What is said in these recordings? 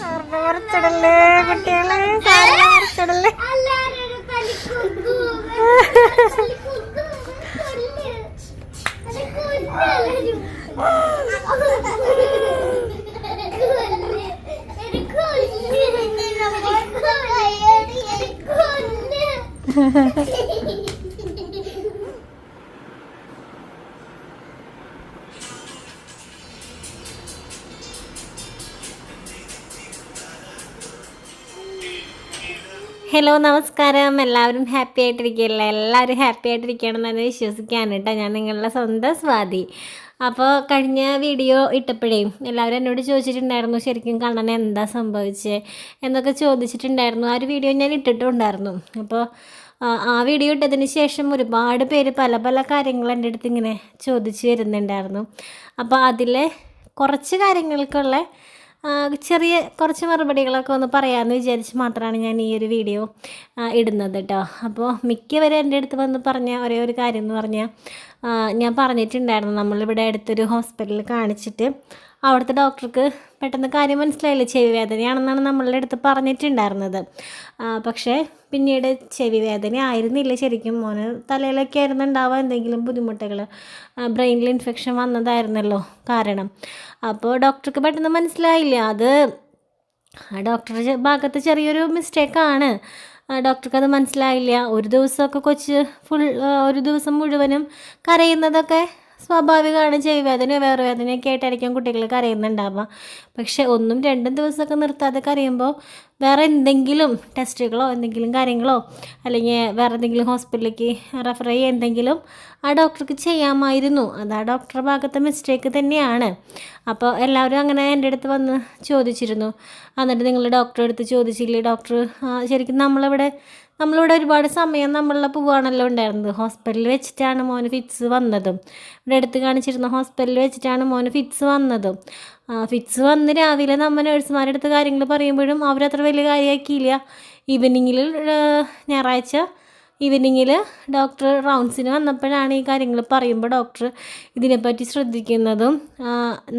സാറിനെ മറിച്ചിടല്ലേ കുട്ടികളെ സാറിനെ മറിച്ചിടല്ലേ Ha ha തലിക്കൊന്നു. ഹലോ നമസ്കാരം. എല്ലാവരും ഹാപ്പി ആയിട്ടിരിക്കുകയല്ലേ? എല്ലാവരും ഹാപ്പി ആയിട്ടിരിക്കണം എന്ന് വിശ്വസിക്കാൻ കേട്ടോ ഞാൻ നിങ്ങളുടെ സ്വന്തം സ്വാതി. അപ്പോൾ കഴിഞ്ഞ വീഡിയോ ഇട്ടപ്പോഴേ എല്ലാവരും എന്നോട് ചോദിച്ചിട്ടുണ്ടായിരുന്നു ശരിക്കും കണ്ണനെ എന്താ സംഭവിച്ചത് എന്നൊക്കെ ചോദിച്ചിട്ടുണ്ടായിരുന്നു. ആ ഒരു വീഡിയോ ഞാൻ ഇട്ടിട്ടുണ്ടായിരുന്നു. അപ്പോൾ ആ, വീഡിയോ ഇട്ടതിന് ശേഷം ഒരുപാട് പേര് പല പല കാര്യങ്ങൾ എന്റെ അടുത്ത് ഇങ്ങനെ ചോദിച്ചു വരുന്നുണ്ടായിരുന്നു. അപ്പോൾ അതിലെ കുറച്ച് കാര്യങ്ങൾക്കുള്ള ചെറിയ കുറച്ച് മറുപടികളൊക്കെ ഒന്ന് പറയാമെന്ന് വിചാരിച്ച് മാത്രമാണ് ഞാൻ ഈ ഒരു വീഡിയോ ഇടുന്നത് കേട്ടോ അപ്പോൾ മിക്കവരും എന്റെ അടുത്ത് വന്ന് പറഞ്ഞ ഒരേ ഒരു കാര്യം എന്ന് പറഞ്ഞാൽ ഞാൻ പറഞ്ഞിട്ടുണ്ടായിരുന്നു. നമ്മളിവിടെ അടുത്തൊരു ഹോസ്പിറ്റലിൽ കാണിച്ചിട്ട് അവിടുത്തെ ഡോക്ടർക്ക് പെട്ടെന്ന് കാര്യം മനസ്സിലായില്ല? ചെവി വേദനയാണെന്നാണ് നമ്മളുടെ അടുത്ത് പറഞ്ഞിട്ടുണ്ടായിരുന്നത്. പക്ഷേ പിന്നീട് ചെവി വേദന ആയിരുന്നില്ല ശരിക്കും. മോന് തലയിലൊക്കെ ആയിരുന്നു ഉണ്ടാവുക. എന്തെങ്കിലും ബുദ്ധിമുട്ടുകൾ ബ്രെയിനിൽ ഇൻഫെക്ഷൻ വന്നതായിരുന്നല്ലോ കാരണം. അപ്പോൾ ഡോക്ടർക്ക് പെട്ടെന്ന് മനസ്സിലായില്ല. അത് ആ ഡോക്ടറുടെ ഭാഗത്ത് ചെറിയൊരു മിസ്റ്റേക്കാണ് ഡോക്ടർക്ക് അത് മനസ്സിലായില്ല. ഒരു ദിവസമൊക്കെ കൊച്ച് ഫുൾ ഒരു ദിവസം മുഴുവനും കരയുന്നതൊക്കെ സ്വാഭാവികമാണ്. ചെവി വേറെ വേദനയൊക്കെ ആയിട്ടായിരിക്കും കുട്ടികൾക്ക് കരയുന്നുണ്ടാവുക. പക്ഷേ ഒന്നും രണ്ടും ദിവസമൊക്കെ നിർത്താതെ കരയുമ്പോൾ വേറെ എന്തെങ്കിലും ടെസ്റ്റുകളോ എന്തെങ്കിലും കാര്യങ്ങളോ അല്ലെങ്കിൽ വേറെ എന്തെങ്കിലും ഹോസ്പിറ്റലിലേക്ക് റെഫർ ചെയ്യുക എന്തെങ്കിലും ആ ഡോക്ടർക്ക് ചെയ്യാമായിരുന്നു. അത് ആ ഡോക്ടറുടെ ഭാഗത്തെ മിസ്റ്റേക്ക് തന്നെയാണ്. അപ്പോൾ എല്ലാവരും അങ്ങനെ എന്റെ അടുത്ത് വന്ന് ചോദിച്ചിരുന്നു. എന്നിട്ട് നിങ്ങൾ ഡോക്ടറെ അടുത്ത് ചോദിച്ചില്ലേ? ഡോക്ടർ ശരിക്കും നമ്മളിവിടെ നമ്മളിവിടെ ഒരുപാട് സമയം നമ്മളുടെ പോവുകയാണല്ലോ ഉണ്ടായിരുന്നത്. ഹോസ്പിറ്റലിൽ വെച്ചിട്ടാണ് മോന് ഫിറ്റ്സ് വന്നതും. ഇവിടെ അടുത്ത് കാണിച്ചിരുന്ന ഹോസ്പിറ്റലിൽ വെച്ചിട്ടാണ് മോന് ഫിറ്റ്സ് വന്നതും. ഫിറ്റ്സ് വന്ന് രാവിലെ നമ്മൾ നഴ്സുമാരുടെ അടുത്ത് കാര്യങ്ങൾ പറയുമ്പോഴും അവരത്ര വലിയ കാര്യമാക്കിയില്ല. ഈവനിങ്ങിൽ ഞായറാഴ്ച ഈവനിങ്ങിൽ ഡോക്ടർ റൗണ്ട്സിന് വന്നപ്പോഴാണ് ഈ കാര്യങ്ങൾ പറയുമ്പോൾ ഡോക്ടർ ഇതിനെപ്പറ്റി ശ്രദ്ധിക്കുന്നതും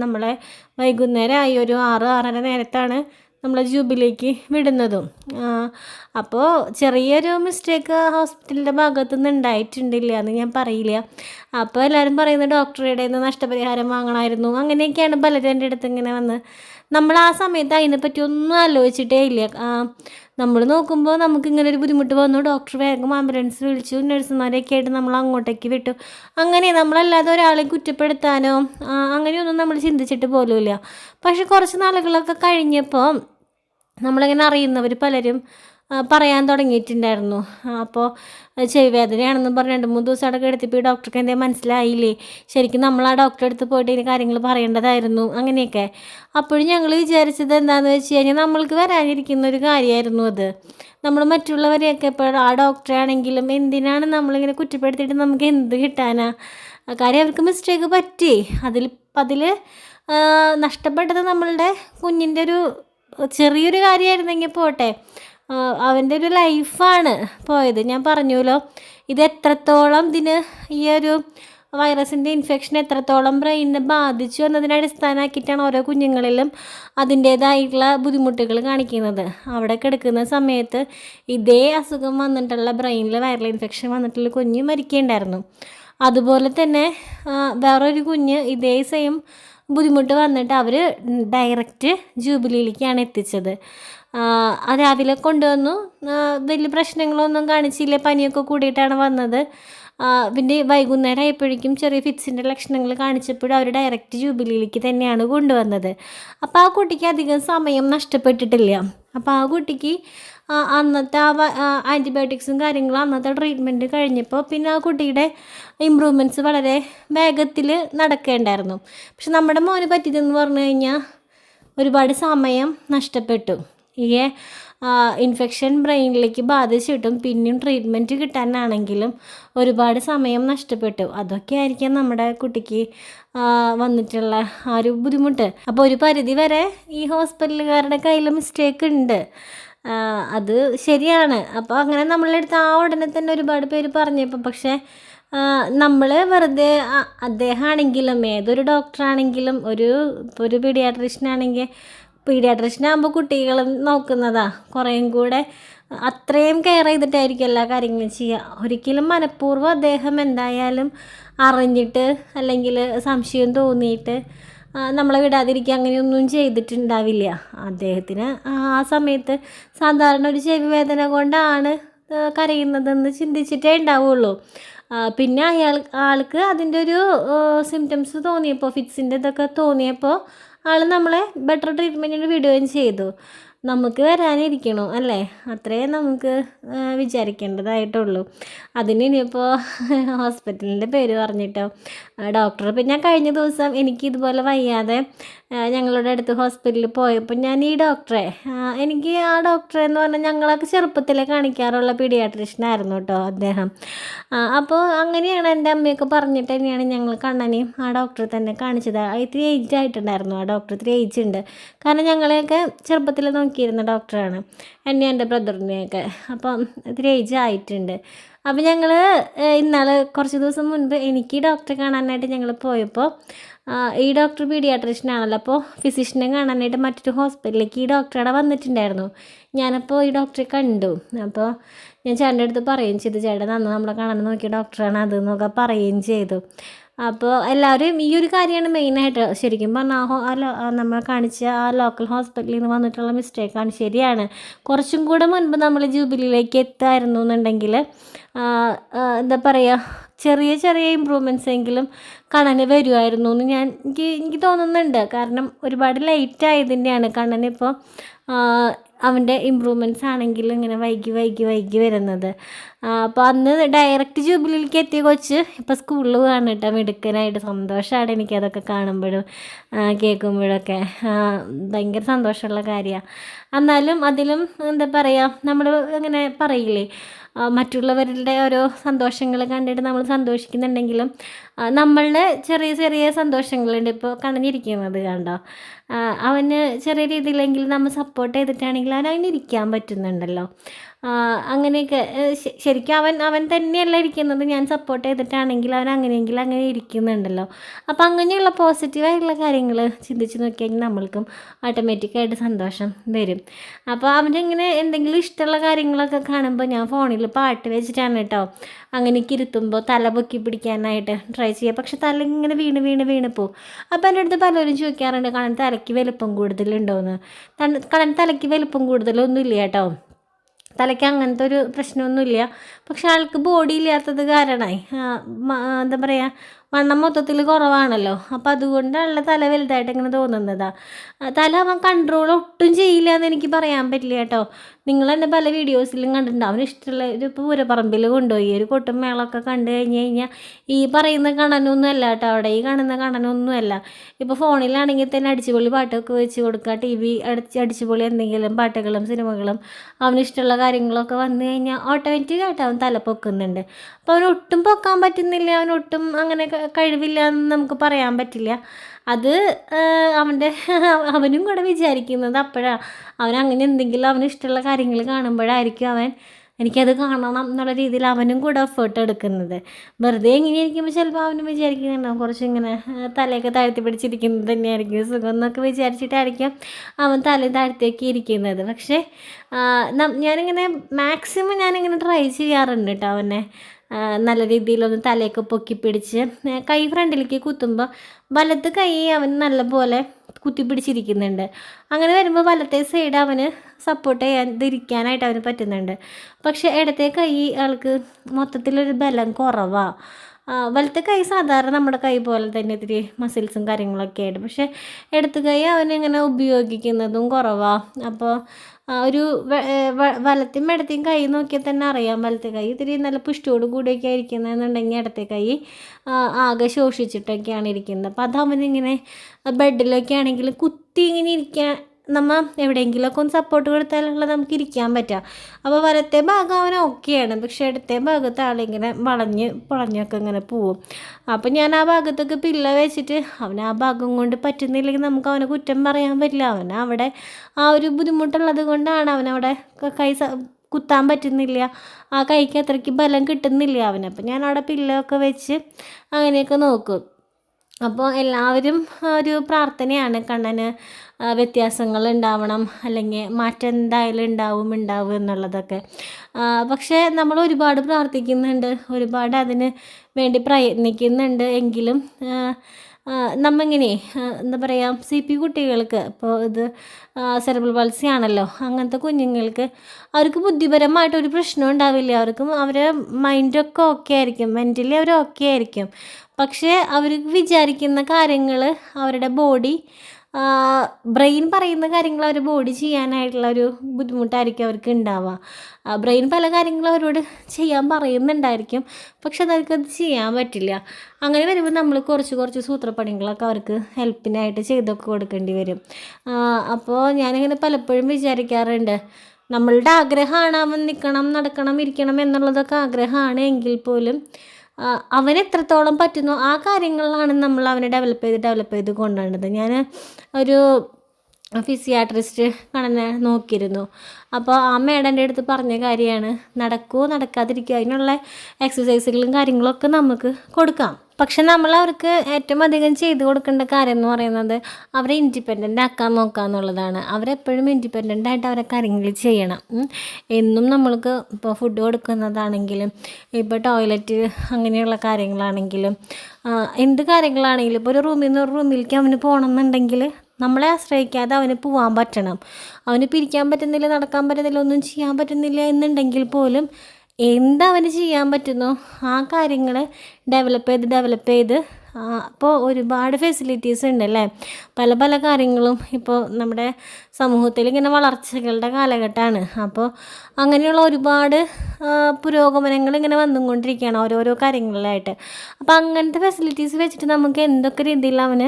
നമ്മളെ വൈകുന്നേരമായി ഒരു ആറ് ആറര നേരത്താണ് നമ്മളെ ജൂബിലേക്ക് വിടുന്നതും. അപ്പോൾ ചെറിയൊരു മിസ്റ്റേക്ക് ഹോസ്പിറ്റലിന്റെ ഭാഗത്തു നിന്ന് ഉണ്ടായിട്ടുണ്ടില്ല എന്ന് ഞാൻ പറയില്ല. അപ്പോൾ എല്ലാവരും പറയുന്നത് ഡോക്ടറുടെ നിന്ന് നഷ്ടപരിഹാരം വാങ്ങണമായിരുന്നു. അങ്ങനെയൊക്കെയാണ് പലരും എന്റെ അടുത്ത് ഇങ്ങനെ വന്ന് നമ്മൾ ആ സമയത്ത് അതിനെപ്പറ്റി ഒന്നും ആലോചിച്ചിട്ടേ ഇല്ല. നമ്മൾ നോക്കുമ്പോൾ നമുക്ക് ഇങ്ങനെ ഒരു ബുദ്ധിമുട്ട് വന്നു. ഡോക്ടർ വേഗം ആംബുലൻസ് വിളിച്ചു. നഴ്സുമാരെയൊക്കെ ആയിട്ട് നമ്മൾ അങ്ങോട്ടേക്ക് വിട്ടു. അങ്ങനെ നമ്മളല്ലാതെ ഒരാളെ കുറ്റപ്പെടുത്താനോ അങ്ങനെയൊന്നും നമ്മൾ ചിന്തിച്ചിട്ട് പോലുമില്ല. പക്ഷെ കുറച്ച് നാളുകളൊക്കെ കഴിഞ്ഞപ്പോൾ നമ്മളിങ്ങനെ അറിയുന്നവർ പലരും പറയാൻ തുടങ്ങിയിട്ടുണ്ടായിരുന്നു. അപ്പോൾ ചെവി വേദനയാണെന്ന് പറഞ്ഞ് രണ്ട് മൂന്ന് ദിവസം അവിടെ കിടത്തിപ്പോൾ ഡോക്ടർക്ക് എന്തേ മനസ്സിലായില്ലേ? ശരിക്കും നമ്മൾ ആ ഡോക്ടറെ അടുത്ത് പോയിട്ട് ഈ കാര്യങ്ങൾ പറയേണ്ടതായിരുന്നു അങ്ങനെയൊക്കെ. അപ്പോഴും ഞങ്ങൾ വിചാരിച്ചത് എന്താണെന്ന് വെച്ച് കഴിഞ്ഞാൽ നമ്മൾക്ക് വരാനിരിക്കുന്ന ഒരു കാര്യമായിരുന്നു അത്. നമ്മൾ മറ്റുള്ളവരെയൊക്കെ ഇപ്പോൾ ആ ഡോക്ടറെ ആണെങ്കിലും എന്തിനാണ് നമ്മളിങ്ങനെ കുറ്റപ്പെടുത്തിയിട്ട് നമുക്ക് എന്ത് കിട്ടാനാ? കാര്യം അവർക്ക് മിസ്റ്റേക്ക് പറ്റി. അതിൽ അതിൽ നഷ്ടപ്പെട്ടത് നമ്മളുടെ കുഞ്ഞിന്റെ ഒരു ചെറിയൊരു കാര്യമായിരുന്നെങ്കിൽ പോട്ടെ. അവന്റെ ഒരു ലൈഫാണ് പോയത്. ഞാൻ പറഞ്ഞല്ലോ ഇത് എത്രത്തോളം ഇതിന് ഈ ഒരു വൈറസിന്റെ ഇൻഫെക്ഷൻ എത്രത്തോളം ബ്രെയിനിനെ ബാധിച്ചു എന്നതിനെ അടിസ്ഥാനമാക്കിയിട്ടാണ് ഓരോ കുഞ്ഞുങ്ങളിലും അതിന്റേതായിട്ടുള്ള ബുദ്ധിമുട്ടുകൾ കാണിക്കുന്നത്. അവിടെ കിടക്കുന്ന സമയത്ത് ഇതേ അസുഖം വന്നിട്ടുള്ള ബ്രെയിനിൽ വൈറൽ ഇൻഫെക്ഷൻ വന്നിട്ടുള്ള കുഞ്ഞ് മരിക്കേണ്ടായിരുന്നു. അതുപോലെ തന്നെ വേറൊരു കുഞ്ഞ് ഇതേ സെയിം ബുദ്ധിമുട്ട് വന്നിട്ട് അവർ ഡയറക്റ്റ് ജൂബിലിയിലേക്കാണ് എത്തിച്ചത്. രാവിലെ കൊണ്ടുവന്നു. വലിയ പ്രശ്നങ്ങളൊന്നും കാണിച്ചില്ല. പനിയൊക്കെ കൂടിയിട്ടാണ് വന്നത്. പിന്നെ വൈകുന്നേരം ആയപ്പോഴേക്കും ചെറിയ ഫിറ്റ്സിന്റെ ലക്ഷണങ്ങൾ കാണിച്ചപ്പോഴും അവർ ഡയറക്റ്റ് ജൂബിലിയിലേക്ക് തന്നെയാണ് കൊണ്ടുവന്നത്. അപ്പോൾ ആ കുട്ടിക്ക് അധികം സമയം നഷ്ടപ്പെട്ടിട്ടില്ല. അപ്പോൾ ആ കുട്ടിക്ക് അന്നത്തെ ആ ആന്റിബയോട്ടിക്സും കാര്യങ്ങളും അന്നത്തെ ട്രീറ്റ്മെന്റ് കഴിഞ്ഞപ്പോൾ പിന്നെ ആ കുട്ടിയുടെ ഇമ്പ്രൂവ്മെന്റ്സ് വളരെ വേഗത്തിൽ നടക്കേണ്ടായിരുന്നു. പക്ഷെ നമ്മുടെ മോന് പറ്റിയതെന്ന് പറഞ്ഞു കഴിഞ്ഞാൽ ഒരുപാട് സമയം നഷ്ടപ്പെട്ടു. ഈ ഇൻഫെക്ഷൻ ബ്രെയിനിലേക്ക് ബാധിച്ചിട്ടും പിന്നെയും ട്രീറ്റ്മെന്റ് കിട്ടാനാണെങ്കിലും ഒരുപാട് സമയം നഷ്ടപ്പെട്ടു. അതൊക്കെ ആയിരിക്കാം നമ്മുടെ കുട്ടിക്ക് വന്നിട്ടുള്ള ആ ഒരു ബുദ്ധിമുട്ട്. അപ്പോൾ ഒരു പരിധി വരെ ഈ ഹോസ്പിറ്റലുകാരുടെ കയ്യിൽ മിസ്റ്റേക്ക് ഉണ്ട്. അത് ശരിയാണ്. അപ്പോൾ അങ്ങനെ നമ്മളെ അടുത്ത് ആ ഉടനെ തന്നെ ഒരുപാട് പേര് പറഞ്ഞപ്പോൾ പക്ഷേ നമ്മൾ വെറുതെ അദ്ദേഹമാണെങ്കിലും ഏതൊരു ഡോക്ടറാണെങ്കിലും ഒരു ഇപ്പോൾ ഒരു പീഡിയാട്രിഷ്യനാണെങ്കിൽ പീഡിയാട്രിഷ്യനാകുമ്പോൾ കുട്ടികൾ നോക്കുന്നതാ. കുറേയും കൂടെ അത്രയും കെയർ ചെയ്തിട്ടായിരിക്കും എല്ലാ കാര്യങ്ങളും ചെയ്യുക. ഒരിക്കലും മനഃപൂർവം അദ്ദേഹം എന്തായാലും അറിഞ്ഞിട്ട് അല്ലെങ്കിൽ സംശയം തോന്നിയിട്ട് നമ്മളെ വിടാതിരിക്കുക അങ്ങനെയൊന്നും ചെയ്തിട്ടുണ്ടാവില്ല. അദ്ദേഹത്തിന് ആ സമയത്ത് സാധാരണ ഒരു ചെവി വേദന കൊണ്ടാണ് കരയുന്നതെന്ന് ചിന്തിച്ചിട്ടേ ഉണ്ടാവുള്ളൂ. പിന്നെ അയാൾ ആൾക്ക് അതിന്റെ ഒരു സിംറ്റംസ് തോന്നിയപ്പോൾ ഫിറ്റ്സിന്റെ ഇതൊക്കെ തോന്നിയപ്പോൾ ആൾ നമ്മളെ ബെറ്റർ ട്രീറ്റ്മെന്റിന് വിടുകയും ചെയ്തു. നമുക്ക് വരാനിരിക്കണം അല്ലേ? അത്രേ നമുക്ക് വിചാരിക്കേണ്ടതായിട്ടുള്ളൂ. അതിന് ഇനിയിപ്പോൾ ഹോസ്പിറ്റലിന്റെ പേര് പറഞ്ഞിട്ടോ. ഡോക്ടർ ഞാൻ കഴിഞ്ഞ ദിവസം എനിക്ക് ഇതുപോലെ വയ്യാതെ ഞങ്ങളുടെ അടുത്ത് ഹോസ്പിറ്റലിൽ പോയപ്പോൾ ഞാൻ ഈ ഡോക്ടറെ എനിക്ക് ആ ഡോക്ടറെ എന്ന് പറഞ്ഞാൽ ഞങ്ങളൊക്കെ ചെറുപ്പത്തിലെ കാണിക്കാറുള്ള പീഡിയാട്രീഷ്യനായിരുന്നു കേട്ടോ അദ്ദേഹം. അപ്പോൾ അങ്ങനെയാണ് എന്റെ അമ്മയൊക്കെ പറഞ്ഞിട്ട് തന്നെയാണ് ഞങ്ങൾ കണ്ണനെയും ആ ഡോക്ടറെ തന്നെ കാണിച്ചത്. ഇത്തിരി ഏജ് ആയിട്ടുണ്ടായിരുന്നു. ആ ഡോക്ടർ ഇത്തിരി ഏജ് ഉണ്ട്. കാരണം ഞങ്ങളെയൊക്കെ ചെറുപ്പത്തിൽ നോക്കിയിരുന്ന ഡോക്ടറാണ് എന്നെ എന്റെ ബ്രദറിനെയൊക്കെ. അപ്പം ഇത്തിരി ഏജ് ആയിട്ടുണ്ട്. അപ്പം ഞങ്ങൾ ഇന്നാൾ കുറച്ച് ദിവസം മുൻപ് എനിക്ക് ഡോക്ടറെ കാണാനായിട്ട് ഞങ്ങൾ പോയപ്പോൾ ഈ ഡോക്ടർ പീഡിയാട്രിഷ്യൻ ആണല്ലോ. അപ്പോൾ ഫിസിഷ്യനെ കാണാനായിട്ട് മറ്റൊരു ഹോസ്പിറ്റലിലേക്ക് ഈ ഡോക്ടർ അവിടെ വന്നിട്ടുണ്ടായിരുന്നു. ഞാനപ്പോൾ ഈ ഡോക്ടറെ കണ്ടു. അപ്പോൾ ഞാൻ ചേട്ടന്റെ അടുത്ത് പറയുകയും ചെയ്തു. ചേട്ടൻ അന്ന് നമ്മളെ കാണാൻ നോക്കിയ ഡോക്ടറാണ് അത് എന്നൊക്കെ പറയുകയും ചെയ്തു. അപ്പോൾ എല്ലാവരും ഈ ഒരു കാര്യമാണ് മെയിനായിട്ട് ശരിക്കും പറഞ്ഞാൽ ആ നമ്മൾ കാണിച്ച ആ ലോക്കൽ ഹോസ്പിറ്റലിൽ നിന്ന് വന്നിട്ടുള്ള മിസ്റ്റേക്കാണ് ശരിയാണ്. കുറച്ചും കൂടെ മുൻപ് നമ്മൾ ജൂബിലിയിലേക്ക് എത്തായിരുന്നു എന്നുണ്ടെങ്കിൽ എന്താ പറയുക ചെറിയ ചെറിയ ഇമ്പ്രൂവ്മെന്റ്സ് എങ്കിലും കണ്ണന് വരുമായിരുന്നു എന്ന് ഞാൻ എനിക്ക് എനിക്ക് തോന്നുന്നുണ്ട്. കാരണം ഒരുപാട് ലേറ്റ് ആയതിന്റെയാണ് കണ്ണനിപ്പോൾ അവന്റെ ഇമ്പ്രൂവ്മെന്റ്സ് ആണെങ്കിലും ഇങ്ങനെ വൈകി വൈകി വൈകി വരുന്നത്. അപ്പോൾ അന്ന് ഡയറക്റ്റ് ജൂബിലിയിലേക്ക് എത്തിയ കൊച്ച് ഇപ്പോൾ സ്കൂളിൽ പോകാണ് കേട്ടോ മിടുക്കനായിട്ട് സന്തോഷമാണ് എനിക്കതൊക്കെ കാണുമ്പോഴും ആ, കേൾക്കുമ്പോഴൊക്കെ. ഭയങ്കര സന്തോഷമുള്ള കാര്യമാണ് എന്നാലും അതിലും എന്താ പറയുക നമ്മൾ ഇങ്ങനെ പറയില്ലേ മറ്റുള്ളവരുടെ ഓരോ സന്തോഷങ്ങൾ കണ്ടിട്ട് നമ്മൾ സന്തോഷിക്കുന്നുണ്ടെങ്കിലും നമ്മളുടെ ചെറിയ ചെറിയ സന്തോഷങ്ങളുണ്ട്. ഇപ്പോൾ കണഞ്ഞിരിക്കുന്നത് കണ്ടോ? അവന് ചെറിയ രീതിയിലെങ്കിലും നമ്മൾ സപ്പോർട്ട് ചെയ്തിട്ടാണെങ്കിൽ അവൻ അവന് ഇരിക്കാൻ പറ്റുന്നുണ്ടല്ലോ. അങ്ങനെയൊക്കെ ശരിക്കും അവൻ അവൻ തന്നെയല്ല ഇരിക്കുന്നത്. ഞാൻ സപ്പോർട്ട് ചെയ്തിട്ടാണെങ്കിൽ അവൻ അങ്ങനെയെങ്കിലും അങ്ങനെ ഇരിക്കുന്നുണ്ടല്ലോ. അപ്പോൾ അങ്ങനെയുള്ള പോസിറ്റീവായിട്ടുള്ള കാര്യങ്ങൾ ചിന്തിച്ച് നോക്കിയാൽ നമ്മൾക്കും ഓട്ടോമാറ്റിക്കായിട്ട് സന്തോഷം വരും. അപ്പോൾ അവനിങ്ങനെ എന്തെങ്കിലും ഇഷ്ടമുള്ള കാര്യങ്ങളൊക്കെ കാണുമ്പോൾ ഞാൻ ഫോണിൽ പാട്ട് വെച്ചിട്ടാണ് കേട്ടോ അങ്ങനെ ഇരുത്തുമ്പോൾ തല പൊക്കി പിടിക്കാനായിട്ട് ട്രൈ ചെയ്യുക. പക്ഷെ തല ഇങ്ങനെ വീണ് വീണ് വീണ് പോകും അപ്പോൾ എന്റെ അടുത്ത് പലരും ചോദിക്കാറുണ്ട് കണ്ണൻ തലയ്ക്ക് വലുപ്പം കൂടുതലുണ്ടോയെന്ന് കാരണം തലയ്ക്ക് വലുപ്പം കൂടുതലൊന്നും ഇല്ല കേട്ടോ. തലയ്ക്ക് അങ്ങനത്തെ ഒരു പ്രശ്നമൊന്നുമില്ല. പക്ഷെ ആൾക്ക് ബോഡി ഇല്ലാത്തത് കാരണമായി. എന്താ പറയുക വണ്ണം മൊത്തത്തിൽ കുറവാണല്ലോ. അപ്പോൾ അതുകൊണ്ടുള്ള തല വലുതായിട്ട് ഇങ്ങനെ തോന്നുന്നതാ. തല അവൻ കൺട്രോൾ ഒട്ടും ചെയ്യില്ല എന്ന് എനിക്ക് പറയാൻ പറ്റില്ല കേട്ടോ. നിങ്ങൾ തന്നെ പല വീഡിയോസിലും കണ്ടിട്ടുണ്ട്. അവന് ഇഷ്ടമുള്ള ഒരു പൂരപ്പറമ്പിൽ കൊണ്ടുപോയി. ഒരു കൊട്ടും മേളമൊക്കെ കണ്ടു കഴിഞ്ഞ് കഴിഞ്ഞാൽ ഈ പറയുന്ന കണനൊന്നും അല്ല കേട്ടോ അവിടെ. ഈ കാണുന്ന കണനൊന്നുമല്ല ഇപ്പോൾ ഫോണിലാണെങ്കിൽ തന്നെ അടിച്ചുപൊളി പാട്ടൊക്കെ വെച്ച് കൊടുക്കുക. ടി വി അടിച്ച് അടിച്ചുപൊളി എന്തെങ്കിലും പാട്ടുകളും സിനിമകളും അവന് ഇഷ്ടമുള്ള കാര്യങ്ങളൊക്കെ വന്നു കഴിഞ്ഞാൽ ഓട്ടോമാറ്റിക്കായിട്ട് അവൻ തല പൊക്കുന്നുണ്ട്. അപ്പോൾ അവൻ പൊക്കാൻ പറ്റുന്നില്ല. അവൻ ഒട്ടും അങ്ങനെ കഴിവില്ല എന്ന് നമുക്ക് പറയാൻ പറ്റില്ല. അത് അവന്റെ അവനും കൂടെ വിചാരിക്കുന്നത് അപ്പോഴാണ് അവൻ അങ്ങനെ എന്തെങ്കിലും അവന് ഇഷ്ടമുള്ള കാര്യങ്ങൾ കാണുമ്പോഴായിരിക്കും അവൻ എനിക്കത് കാണണം എന്നുള്ള രീതിയിൽ അവനും കൂടെ എഫേർട്ട് എടുക്കുന്നത്. വെറുതെ ഇങ്ങനെ ഇരിക്കുമ്പോൾ ചിലപ്പോൾ അവനും വിചാരിക്കുന്നുണ്ടാവും. കുറച്ച് ഇങ്ങനെ തലയൊക്കെ താഴ്ത്തി പിടിച്ചിരിക്കുന്നത് തന്നെയായിരിക്കും. സുഖം എന്നൊക്കെ വിചാരിച്ചിട്ടായിരിക്കും അവൻ തല താഴ്ത്തിയൊക്കെ ഇരിക്കുന്നത്. പക്ഷേ ഞാനിങ്ങനെ മാക്സിമം ഞാനിങ്ങനെ ട്രൈ ചെയ്യാറുണ്ട് കേട്ടോ അവനെ. നല്ല രീതിയിലൊന്ന് തലയൊക്കെ പൊക്കി പിടിച്ച് കൈ ഫ്രണ്ടിലേക്ക് കുത്തുമ്പോൾ വലത്ത് കൈ അവൻ നല്ലപോലെ കുത്തി പിടിച്ചിരിക്കുന്നുണ്ട്. അങ്ങനെ വരുമ്പോൾ വലത്തെ സൈഡ് അവന് സപ്പോർട്ട് ചെയ്യാൻ ഇരിക്കാനായിട്ട് അവന് പറ്റുന്നുണ്ട്. പക്ഷേ ഇടത്തെ കൈ ആൾക്ക് മൊത്തത്തിലൊരു ബലം കുറവാണ് വലത്തെ കൈ സാധാരണ നമ്മുടെ കൈ പോലെ തന്നെ ഇത്തിരി മസിൽസും കാര്യങ്ങളൊക്കെ ആയിട്ട്. പക്ഷേ ഇടത്ത് കൈ അവനിങ്ങനെ ഉപയോഗിക്കുന്നതും കുറവാണ് അപ്പോൾ ഒരു വ- ഇടത്തേയും കൈ നോക്കിയാൽ തന്നെ അറിയാം വലത്തെ കൈ ഇത്തിരി നല്ല പുഷ്ടോട് കൂടിയൊക്കെ ഇരിക്കുന്നതെന്നുണ്ടെങ്കിൽ ഇടത്തെ കൈ ആകെ ശോഷിച്ചിട്ടൊക്കെയാണ് ഇരിക്കുന്നത്. അപ്പോൾ അത് അവനിങ്ങനെ ബെഡിലൊക്കെ ആണെങ്കിൽ കുത്തി ഇങ്ങനെ ഇരിക്കാൻ നമ്മൾ എവിടെയെങ്കിലുമൊക്കെ ഒന്ന് സപ്പോർട്ട് കൊടുത്താലുള്ള നമുക്ക് ഇരിക്കാൻ പറ്റുക അപ്പോൾ വലത്തെ ഭാഗം അവൻ ഓക്കെയാണ് പക്ഷേ ഇടത്തെ ഭാഗത്ത് ആളിങ്ങനെ വളഞ്ഞ് പൊളഞ്ഞൊക്കെ ഇങ്ങനെ പോവും. അപ്പം ഞാൻ ആ ഭാഗത്തൊക്കെ പില്ല വെച്ചിട്ട് അവൻ ആ ഭാഗം കൊണ്ട് പറ്റുന്നില്ലെങ്കിൽ നമുക്ക് അവനെ കുറ്റം പറയാൻ പറ്റില്ല. അവൻ അവിടെ ആ ഒരു ബുദ്ധിമുട്ടുള്ളത് കൊണ്ടാണ് അവനവിടെ കൈ കുത്താൻ പറ്റുന്നില്ല. ആ കൈക്ക് അത്രയ്ക്ക് ബലം കിട്ടുന്നില്ല അവന്. അപ്പം ഞാൻ അവിടെ പില്ലൊക്കെ വെച്ച് അങ്ങനെയൊക്കെ നോക്കും. അപ്പോൾ എല്ലാവരും ഒരു പ്രാർത്ഥനയാണ്. കണ്ണന് വ്യത്യാസങ്ങൾ ഉണ്ടാവണം അല്ലെങ്കിൽ മാറ്റം എന്തായാലും ഉണ്ടാവും ഉണ്ടാവും എന്നുള്ളതൊക്കെ. പക്ഷേ നമ്മൾ ഒരുപാട് പ്രാർത്ഥിക്കുന്നുണ്ട് ഒരുപാട് അതിന് വേണ്ടി പ്രയത്നിക്കുന്നുണ്ട് എങ്കിലും നമ്മിങ്ങനെ എന്താ പറയുക സി പി കുട്ടികൾക്ക് ഇപ്പോൾ ഇത് സെറബൽ പൾസി ആണല്ലോ അങ്ങനത്തെ കുഞ്ഞുങ്ങൾക്ക് അവർക്ക് ബുദ്ധിപരമായിട്ട് ഒരു പ്രശ്നം ഉണ്ടാവില്ല. അവർക്ക് അവരെ മൈൻഡൊക്കെ ഓക്കെ ആയിരിക്കും മെന്റലി അവർ ഓക്കെ ആയിരിക്കും. പക്ഷേ അവർ വിചാരിക്കുന്ന കാര്യങ്ങൾ അവരുടെ ബോഡി ബ്രെയിൻ പറയുന്ന കാര്യങ്ങൾ അവർ ബോഡി ചെയ്യാനായിട്ടുള്ള ഒരു ബുദ്ധിമുട്ടായിരിക്കും അവർക്ക് ഉണ്ടാവുക ബ്രെയിൻ പല കാര്യങ്ങളും അവരോട് ചെയ്യാൻ പറയുന്നുണ്ടായിരിക്കും. പക്ഷെ അവർക്കത് ചെയ്യാൻ പറ്റില്ല. അങ്ങനെ വരുമ്പോൾ നമ്മൾ കുറച്ച് കുറച്ച് സൂത്രപ്പണികളൊക്കെ അവർക്ക് ഹെൽപ്പിനായിട്ട് ചെയ്തൊക്കെ കൊടുക്കേണ്ടി വരും. അപ്പോൾ ഞാനിങ്ങനെ പലപ്പോഴും വിചാരിക്കാറുണ്ട്. നമ്മളുടെ ആഗ്രഹമാണ് അവൻ നിൽക്കണം നടക്കണം ഇരിക്കണം എന്നുള്ളതൊക്കെ ആഗ്രഹമാണ് എങ്കിൽ പോലും ആ, അവന് എത്രത്തോളം പറ്റുന്നു? ആ കാര്യങ്ങളിലാണ് നമ്മൾ അവനെ ഡെവലപ്പ് ചെയ്ത് ഡെവലപ്പ് ചെയ്ത് കൊണ്ടുവന്നത് ഞാൻ ഒരു ഫിസിയാട്രിസ്റ്റ് കണനെ നോക്കിയിരുന്നു. അപ്പോൾ ആ മേഡന്റെ അടുത്ത് പറഞ്ഞ കാര്യമാണ്. നടക്കുമോ നടക്കാതിരിക്കുക അതിനുള്ള എക്സസൈസുകളും കാര്യങ്ങളൊക്കെ നമുക്ക് കൊടുക്കാം. പക്ഷെ നമ്മൾ അവർക്ക് ഏറ്റവും അധികം ചെയ്തു കൊടുക്കേണ്ട കാര്യം എന്ന് പറയുന്നത് അവരെ ഇൻഡിപെൻഡന്റ് ആക്കാൻ നോക്കുക എന്നുള്ളതാണ്. അവരെപ്പോഴും ഇൻഡിപെൻഡന്റ് ആയിട്ട് അവരെ കാര്യങ്ങൾ ചെയ്യണം. എന്നും നമ്മൾക്ക് ഇപ്പോൾ ഫുഡ് കൊടുക്കുന്നതാണെങ്കിലും ഇപ്പോൾ ടോയ്ലറ്റ് അങ്ങനെയുള്ള കാര്യങ്ങളാണെങ്കിലും എന്ത് കാര്യങ്ങളാണെങ്കിലും ഇപ്പോൾ ഒരു റൂമിൽ നിന്ന് ഒരു റൂമിലേക്ക് അവന് പോകണമെന്നുണ്ടെങ്കിൽ നമ്മളെ ആശ്രയിക്കാതെ അവന് പോകാൻ പറ്റണം. അവന് പിരിക്കാൻ പറ്റുന്നില്ല നടക്കാൻ പറ്റുന്നില്ല ഒന്നും ചെയ്യാൻ പറ്റുന്നില്ല എന്നുണ്ടെങ്കിൽ പോലും എന്തവന് ചെയ്യാൻ പറ്റുന്നോ ആ കാര്യങ്ങൾ ഡെവലപ്പ് ചെയ്ത് ഡെവലപ്പ് ചെയ്ത് അപ്പോൾ ഒരുപാട് ഫെസിലിറ്റീസ് ഉണ്ട് അല്ലേ പല പല കാര്യങ്ങളും ഇപ്പോൾ നമ്മുടെ സമൂഹത്തിൽ ഇങ്ങനെ വളർച്ചകളുടെ കാലഘട്ടമാണ്. അപ്പോൾ അങ്ങനെയുള്ള ഒരുപാട് പുരോഗമനങ്ങൾ ഇങ്ങനെ വന്നുകൊണ്ടിരിക്കുകയാണ് ഓരോരോ കാര്യങ്ങളിലായിട്ട്. അപ്പോൾ അങ്ങനത്തെ ഫെസിലിറ്റീസ് വെച്ചിട്ട് നമുക്ക് എന്തൊക്കെ രീതിയിൽ അവന്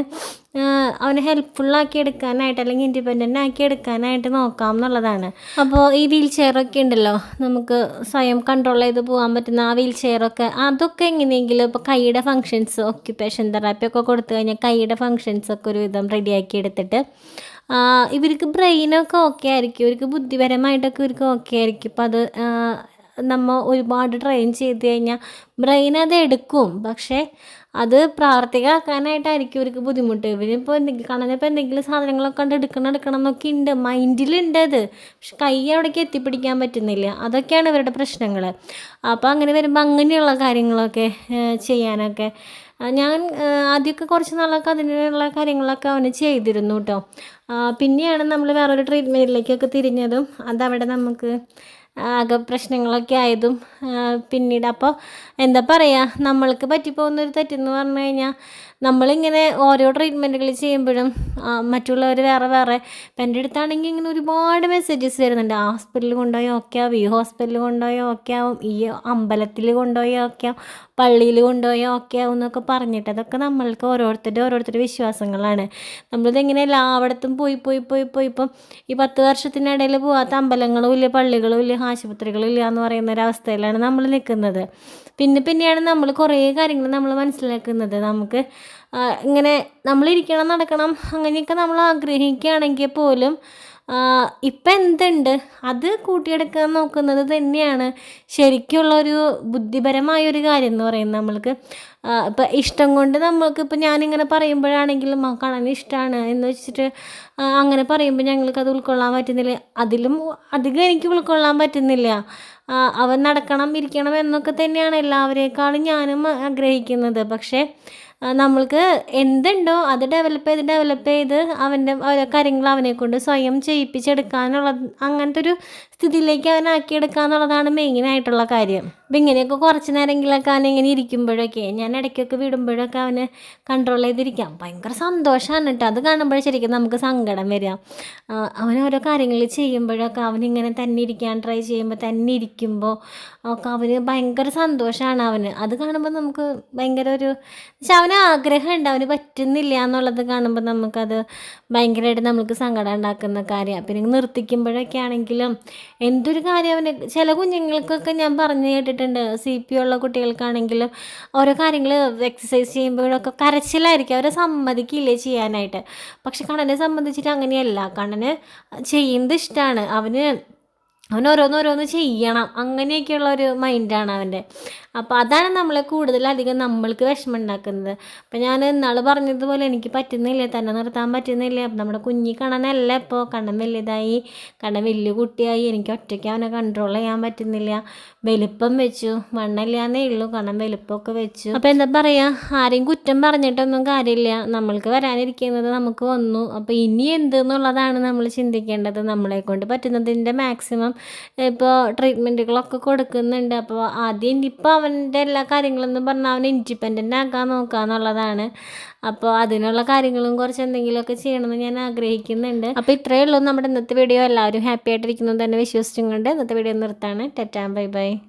അവനെ ഹെൽപ്ഫുള്ളാക്കി എടുക്കാനായിട്ട് അല്ലെങ്കിൽ ഇൻഡിപെൻഡന്റ് ആക്കി എടുക്കാനായിട്ട് നോക്കാം എന്നുള്ളതാണ്. അപ്പോൾ ഈ വീൽ ചെയറൊക്കെ ഉണ്ടല്ലോ നമുക്ക് സ്വയം കൺട്രോൾ ചെയ്ത് പോകാൻ പറ്റുന്ന ആ വീൽ ചെയറൊക്കെ അതൊക്കെ എങ്ങനെയെങ്കിലും ഇപ്പോൾ കൈയുടെ ഫങ്ഷൻസ് ഓക്യുപ്പേഷൻ തെറാപ്പി ഒക്കെ കൊടുത്തു കഴിഞ്ഞാൽ കൈയുടെ ഫങ്ഷൻസ് ഒക്കെ ഒരു വിധം റെഡിയാക്കി എടുത്തിട്ട് ഇവർക്ക് ബ്രെയിനൊക്കെ ഓക്കെ ആയിരിക്കും. ഇവർക്ക് ബുദ്ധിപരമായിട്ടൊക്കെ ഇവർക്ക് ഓക്കെ ആയിരിക്കും. ഇപ്പം അത് നമ്മൾ ഒരുപാട് ട്രെയിൻ ചെയ്ത് കഴിഞ്ഞാൽ ബ്രെയിൻ അത് എടുക്കും. പക്ഷേ അത് പ്രാവർത്തികമാക്കാനായിട്ടായിരിക്കും ഇവർക്ക് ബുദ്ധിമുട്ട്. ഇവരിപ്പോൾ എന്തെങ്കിലും കണ്ണനിപ്പോൾ എന്തെങ്കിലും സാധനങ്ങളൊക്കെ കണ്ട് എടുക്കണം എടുക്കണം എന്നൊക്കെ ഉണ്ട് മൈൻഡിലുണ്ട് അത്. പക്ഷെ കൈ അവിടേക്ക് എത്തിപ്പിടിക്കാൻ പറ്റുന്നില്ല. അതൊക്കെയാണ് ഇവരുടെ പ്രശ്നങ്ങൾ അപ്പോൾ അങ്ങനെ വരുമ്പോൾ അങ്ങനെയുള്ള കാര്യങ്ങളൊക്കെ ചെയ്യാനൊക്കെ ഞാൻ ആദ്യമൊക്കെ കുറച്ച് നാളൊക്കെ അതിനുള്ള കാര്യങ്ങളൊക്കെ അവന് ചെയ്തിരുന്നു കേട്ടോ പിന്നെയാണ് നമ്മൾ വേറൊരു ട്രീറ്റ്മെന്റിലേക്കൊക്കെ തിരിഞ്ഞതും അതവിടെ നമുക്ക് ആകെ പ്രശ്നങ്ങളൊക്കെ ആയതും പിന്നീട് അപ്പോൾ എന്താ പറയുക നമ്മൾക്ക് പറ്റിപ്പോകുന്നൊരു തെറ്റെന്ന് പറഞ്ഞു കഴിഞ്ഞാൽ നമ്മളിങ്ങനെ ഓരോ ട്രീറ്റ്മെന്റുകൾ ചെയ്യുമ്പോഴും മറ്റുള്ളവർ വേറെ വേറെ. ഇപ്പം എന്റെ അടുത്താണെങ്കിൽ ഇങ്ങനെ ഒരുപാട് മെസ്സേജസ് വരുന്നുണ്ട്. ഹോസ്പിറ്റലിൽ കൊണ്ടുപോയി ഓക്കെ ആവും. ഈ ഹോസ്പിറ്റലിൽ കൊണ്ടുപോയി ഓക്കെ ആവും. ഈ അമ്പലത്തിൽ കൊണ്ടുപോയി ഓക്കെ ആവും. പള്ളിയിൽ കൊണ്ടുപോയി ഓക്കെ ആവും എന്നൊക്കെ പറഞ്ഞിട്ട് അതൊക്കെ നമ്മൾക്ക് ഓരോരുത്തരുടെ ഓരോരുത്തരുടെ വിശ്വാസങ്ങളാണ്. നമ്മളിതെങ്ങനെ എല്ലായിടത്തും പോയി പോയി പോയി പോയി ഇപ്പം ഈ പത്ത് വർഷത്തിനിടയിൽ പോകാത്ത അമ്പലങ്ങളും ഇല്ല പള്ളികളും ഇല്ല ആശുപത്രികളും ഇല്ല എന്ന് പറയുന്ന ഒരവസ്ഥയിലാണ് നമ്മൾ നിൽക്കുന്നത്. പിന്നെ പിന്നെയാണ് നമ്മൾ കുറേ കാര്യങ്ങൾ നമ്മൾ മനസ്സിലാക്കുന്നത്. നമുക്ക് ഇങ്ങനെ നമ്മളിരിക്കണം നടക്കണം അങ്ങനെയൊക്കെ നമ്മൾ ആഗ്രഹിക്കുകയാണെങ്കിൽ പോലും ഇപ്പം എന്തുണ്ട്? അത് കൂട്ടിയെടുക്കാൻ നോക്കുന്നത് തന്നെയാണ്. ശരിക്കുള്ളൊരു ബുദ്ധിപരമായൊരു കാര്യം എന്ന് പറയുന്നത് നമ്മൾക്ക്. ഇപ്പം ഇഷ്ടം കൊണ്ട് നമ്മൾക്ക് ഇപ്പം ഞാനിങ്ങനെ പറയുമ്പോഴാണെങ്കിലും കാണാൻ ഇഷ്ടമാണ് എന്ന് വെച്ചിട്ട് അങ്ങനെ പറയുമ്പോൾ ഞങ്ങൾക്ക് അത് ഉൾക്കൊള്ളാൻ പറ്റുന്നില്ല. അതിലും അധികം എനിക്ക് ഉൾക്കൊള്ളാൻ പറ്റുന്നില്ല. അവൻ നടക്കണം ഇരിക്കണം എന്നൊക്കെ തന്നെയാണ് എല്ലാവരേക്കാളും ഞാനും ആഗ്രഹിക്കുന്നത്. പക്ഷേ നമ്മൾക്ക് എന്തുണ്ടോ അത് ഡെവലപ്പ് ചെയ്ത് ഡെവലപ്പ് ചെയ്ത് അവന്റെ ഓരോ കാര്യങ്ങൾ അവനെ കൊണ്ട് സ്വയം ചെയ്യിപ്പിച്ചെടുക്കാനുള്ള അങ്ങനത്തെ ഒരു സ്ഥിതിയിലേക്ക് അവനാക്കിയെടുക്കുക എന്നുള്ളതാണ് മെയിനായിട്ടുള്ള കാര്യം. അപ്പം ഇങ്ങനെയൊക്കെ കുറച്ച് നേരമെങ്കിലൊക്കെ അവൻ ഇങ്ങനെ ഇരിക്കുമ്പോഴൊക്കെ ഞാൻ ഇടയ്ക്കൊക്കെ വിടുമ്പോഴൊക്കെ അവന് കൺട്രോൾ ചെയ്തിരിക്കാം. ഭയങ്കര സന്തോഷമാണ് കേട്ടോ. അത് കാണുമ്പോൾ ശരിക്കും നമുക്ക് സങ്കടം വരിക. അവൻ ഓരോ കാര്യങ്ങൾ ചെയ്യുമ്പോഴൊക്കെ അവനിങ്ങനെ തന്നെ ഇരിക്കാൻ ട്രൈ ചെയ്യുമ്പോൾ തന്നെ ഇരിക്കുമ്പോൾ ഒക്കെ അവന് ഭയങ്കര സന്തോഷമാണ് അവന്. അത് കാണുമ്പോൾ നമുക്ക് ഭയങ്കര ഒരു പക്ഷെ അവന് ആഗ്രഹമുണ്ട്. അവന് പറ്റുന്നില്ല എന്നുള്ളത് കാണുമ്പോൾ നമുക്കത് ഭയങ്കരമായിട്ട് നമുക്ക് സങ്കടം ഉണ്ടാക്കുന്ന കാര്യമാണ് പിന്നെ നിർത്തിക്കുമ്പോഴൊക്കെ ആണെങ്കിലും എന്തൊരു കാര്യം അവന്? ചില കുഞ്ഞുങ്ങൾക്കൊക്കെ ഞാൻ പറഞ്ഞു കേട്ടിട്ടുണ്ട്. സി പി ഉള്ള കുട്ടികൾക്കാണെങ്കിലും ഓരോ കാര്യങ്ങൾ എക്സസൈസ് ചെയ്യുമ്പോഴൊക്കെ കരച്ചിലായിരിക്കും. അവരെ സമ്മതിക്കില്ലേ ചെയ്യാനായിട്ട്? പക്ഷെ കണ്ണനെ സംബന്ധിച്ചിട്ട് അങ്ങനെയല്ല. കണ്ണന് ചെയ്യുന്നത് ഇഷ്ടമാണ് അവന് അവൻ ഓരോന്നോരോന്ന് ചെയ്യണം. അങ്ങനെയൊക്കെയുള്ള ഒരു മൈൻഡാണ് അവന്റെ. അപ്പോൾ അതാണ് നമ്മളെ കൂടുതലധികം നമ്മൾക്ക് വിഷമം ഉണ്ടാക്കുന്നത് അപ്പം ഞാൻ ഇന്നാൾ പറഞ്ഞതുപോലെ എനിക്ക് പറ്റുന്നില്ല? തന്നെ നിർത്താൻ പറ്റുന്നില്ല? നമ്മുടെ കുഞ്ഞി കണ്ണനല്ല ഇപ്പോൾ കണ്ണൻ വലുതായി. കണ്ണൻ വലിയ കുട്ടിയായി. എനിക്ക് ഒറ്റയ്ക്ക് അവനെ കൺട്രോൾ ചെയ്യാൻ പറ്റുന്നില്ല. വലിപ്പം വെച്ചു. മണ്ണല്ലാന്നേ ഉള്ളൂ. കണ്ണൻ വലിപ്പമൊക്കെ വെച്ചു. അപ്പോൾ എന്താ പറയുക ആരെയും കുറ്റം പറഞ്ഞിട്ടൊന്നും കാര്യമില്ല. നമ്മൾക്ക് വരാനിരിക്കുന്നത് നമുക്ക് വന്നു. അപ്പോൾ ഇനി എന്ത് എന്നുള്ളതാണ് നമ്മൾ ചിന്തിക്കേണ്ടത്. നമ്മളെ കൊണ്ട് പറ്റുന്നതിന്റെ മാക്സിമം ഇപ്പോൾ ട്രീറ്റ്മെന്റുകളൊക്കെ കൊടുക്കുന്നുണ്ട്. അപ്പോൾ ആദ്യം ഇനിയിപ്പോൾ അവന്റെ എല്ലാ കാര്യങ്ങളെന്ന് പറഞ്ഞാൽ അവൻ ഇൻഡിപെൻഡന്റ് ആക്കാൻ നോക്കുക എന്നുള്ളതാണ്. അപ്പോൾ അതിനുള്ള കാര്യങ്ങളും കുറച്ച് എന്തെങ്കിലുമൊക്കെ ചെയ്യണമെന്ന് ഞാൻ ആഗ്രഹിക്കുന്നുണ്ട്. അപ്പോൾ ഇത്രയേ ഉള്ളൂ നമ്മുടെ ഇന്നത്തെ വീഡിയോ എല്ലാവരും ഹാപ്പി ആയിട്ടിരിക്കുന്നു തന്നെ വിശ്വസിച്ചും കൊണ്ട് ഇന്നത്തെ വീഡിയോ നിർത്താണ്. ടെറ്റാം ബൈ ബൈ.